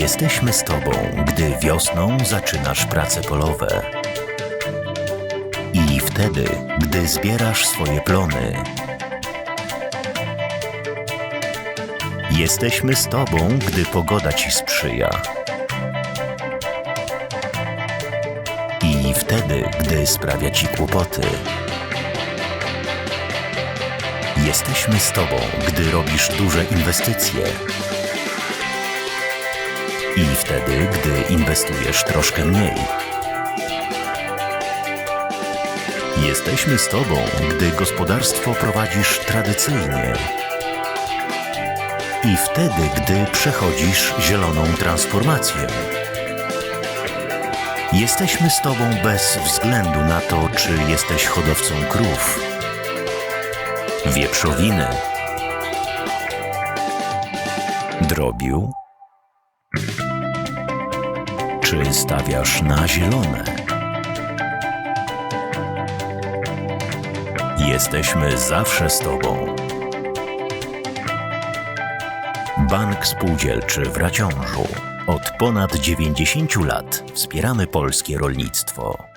Jesteśmy z Tobą, gdy wiosną zaczynasz prace polowe. I wtedy, gdy zbierasz swoje plony. Jesteśmy z Tobą, gdy pogoda Ci sprzyja. I wtedy, gdy sprawia Ci kłopoty. Jesteśmy z Tobą, gdy robisz duże inwestycje. I wtedy, gdy inwestujesz troszkę mniej. Jesteśmy z Tobą, gdy gospodarstwo prowadzisz tradycyjnie. I wtedy, gdy przechodzisz zieloną transformację. Jesteśmy z Tobą bez względu na to, czy jesteś hodowcą krów, wieprzowiny, drobiu, czy stawiasz na zielone. Jesteśmy zawsze z Tobą. Bank Spółdzielczy w Raciążu. Od ponad 90 lat wspieramy polskie rolnictwo.